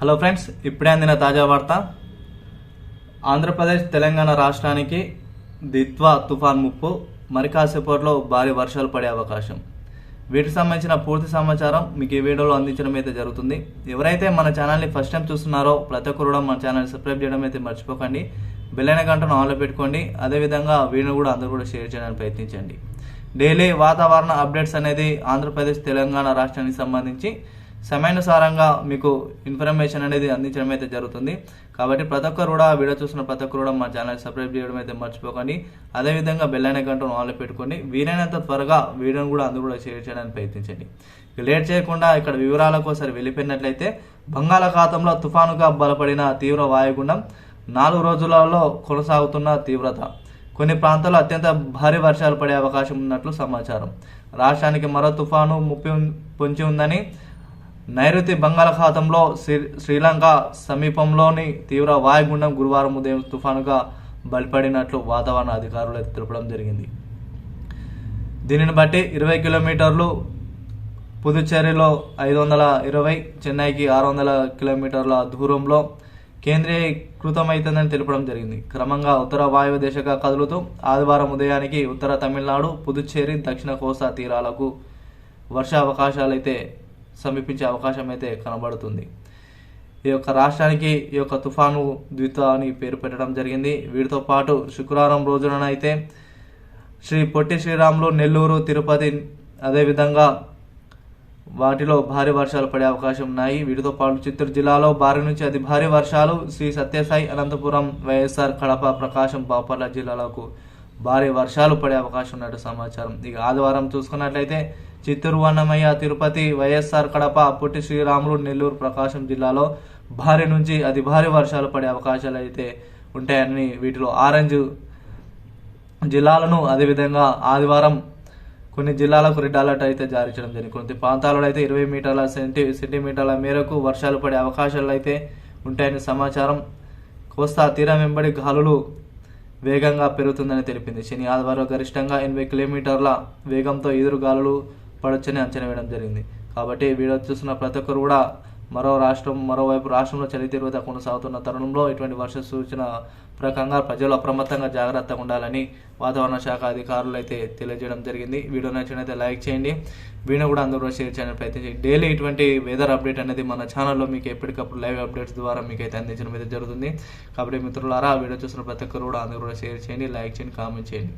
Hello friends ఇప్పుడే అందిన తాజా వార్త. ఆంధ్రప్రదేశ్ తెలంగాణ రాష్ట్రానికి దిత్వా తుఫాన్ ముప్పు మరి కాసేపట్లో భారీ వర్షాలు పడే అవకాశం. వీటికి సంబంధించిన పూర్తి సమాచారం మీకు ఈ వీడియోలో అందించడం అయితే జరుగుతుంది. ఎవరైతే మన ఛానల్ని ఫస్ట్ టైం చూస్తున్నారో ప్రతి ఒక్కరు కూడా మన ఛానల్ సబ్స్క్రైబ్ చేయడం అయితే మర్చిపోకండి. బెల్లైన గంటను ఆన్లో పెట్టుకోండి. అదేవిధంగా వీడియో కూడా అందరూ కూడా షేర్ చేయడానికి ప్రయత్నించండి. డైలీ వాతావరణ అప్డేట్స్ అనేది ఆంధ్రప్రదేశ్ తెలంగాణ రాష్ట్రానికి సంబంధించి సమయానుసారంగా మీకు ఇన్ఫర్మేషన్ అనేది అందించడం అయితే జరుగుతుంది. కాబట్టి ప్రతి ఒక్కరు కూడా వీడియో చూసిన ప్రతి ఒక్కరు కూడా మా ఛానల్ సబ్స్క్రైబ్ చేయడం అయితే మర్చిపోకండి. అదేవిధంగా బెల్ అనే గంటను ఆన్లో పెట్టుకోండి. వీలైనంత త్వరగా వీడియోను కూడా అందరూ కూడా షేర్ చేయడానికి ప్రయత్నించండి. లేట్ చేయకుండా ఇక్కడ వివరాలకు ఒకసారి వెళ్ళిపోయినట్లయితే బంగాళాఖాతంలో తుఫానుగా బలపడిన తీవ్ర వాయుగుండం నాలుగు రోజులలో కొనసాగుతున్న తీవ్రత. కొన్ని ప్రాంతాల్లో అత్యంత భారీ వర్షాలు పడే అవకాశం ఉన్నట్లు సమాచారం. రాష్ట్రానికి మరో తుఫాను ముప్పి పొంచి ఉందని నైరుతి బంగాళాఖాతంలో శ్రీ శ్రీలంక సమీపంలోని తీవ్ర వాయుగుండం గురువారం ఉదయం తుఫానుగా బలిపడినట్లు వాతావరణ అధికారులు తెలపడం జరిగింది. దీనిని బట్టి ఇరవై కిలోమీటర్లు పుదుచ్చేరిలో ఐదు వందల ఇరవై చెన్నైకి ఆరు వందల కిలోమీటర్ల దూరంలో కేంద్రీకృతమవుతుందని తెలపడం జరిగింది. క్రమంగా ఉత్తర వాయువ్య దిశగా కదులుతూ ఆదివారం ఉదయానికి ఉత్తర తమిళనాడు పుదుచ్చేరి దక్షిణ కోస్తా తీరాలకు వర్షావకాశాలైతే సమీపించే అవకాశం అయితే కనబడుతుంది. ఈ యొక్క రాష్ట్రానికి ఈ యొక్క తుఫాను ద్విత అని పేరు పెట్టడం జరిగింది. వీటితో పాటు శుక్రవారం రోజునైతే శ్రీ పొట్టి శ్రీరాములు నెల్లూరు తిరుపతి అదేవిధంగా వాటిలో భారీ వర్షాలు పడే అవకాశం ఉన్నాయి. వీటితో పాటు చిత్తూరు జిల్లాలో భారీ నుంచి అతి భారీ వర్షాలు శ్రీ సత్యసాయి అనంతపురం వైఎస్ఆర్ కడప ప్రకాశం బాపట్ల జిల్లాలకు భారీ వర్షాలు పడే అవకాశం ఉన్నట్టు సమాచారం. ఇక ఆదివారం చూసుకున్నట్లయితే చిత్తూరు అన్నమయ్య తిరుపతి వైఎస్ఆర్ కడప పొట్టి శ్రీరాములు నెల్లూరు ప్రకాశం జిల్లాలో భారీ నుంచి అతి భారీ వర్షాలు పడే అవకాశాలు అయితే ఉంటాయని వీటిలో ఆరెంజ్ జిల్లాలను అదేవిధంగా ఆదివారం కొన్ని జిల్లాలకు రెడ్ అలర్ట్ అయితే జారీ చేయడం జరిగింది. కొన్ని ప్రాంతాలలో అయితే ఇరవై మీటర్ల సెంటీ సెంటీమీటర్ల మేరకు వర్షాలు పడే అవకాశాలు అయితే ఉంటాయని సమాచారం. కోస్తా తీరం వెంబడి గాలులు వేగంగా పెరుగుతుందని తెలిపింది. శని ఆదివారం గరిష్టంగా ఎనభై కిలోమీటర్ల వేగంతో ఎదురుగాలులు పడొచ్చని అంచనా వేయడం జరిగింది. కాబట్టి వీడియో చూస్తున్న ప్రతి ఒక్కరు కూడా మరో రాష్ట్రం మరోవైపు రాష్ట్రంలో చలి తీవ్రత కొనసాగుతున్న తరుణంలో ఇటువంటి వర్ష సూచన ప్రకారంగా ప్రజలు అప్రమత్తంగా జాగ్రత్తగా ఉండాలని వాతావరణ శాఖ అధికారులు అయితే తెలియజేయడం జరిగింది. వీడియో నచ్చినైతే లైక్ చేయండి. వీడియో కూడా అందరూ కూడా షేర్ చేయడానికి ప్రయత్నించండి డైలీ ఇటువంటి వెదర్ అప్డేట్ అనేది మన ఛానల్లో మీకు ఎప్పటికప్పుడు లైవ్ అప్డేట్స్ ద్వారా మీకు అయితే అందించడం అయితే జరుగుతుంది. కాబట్టి మిత్రులారా వీడియో చూసిన ప్రతి ఒక్కరు కూడా అందరూ కూడా షేర్ చేయండి లైక్ చేయండి కామెంట్ చేయండి.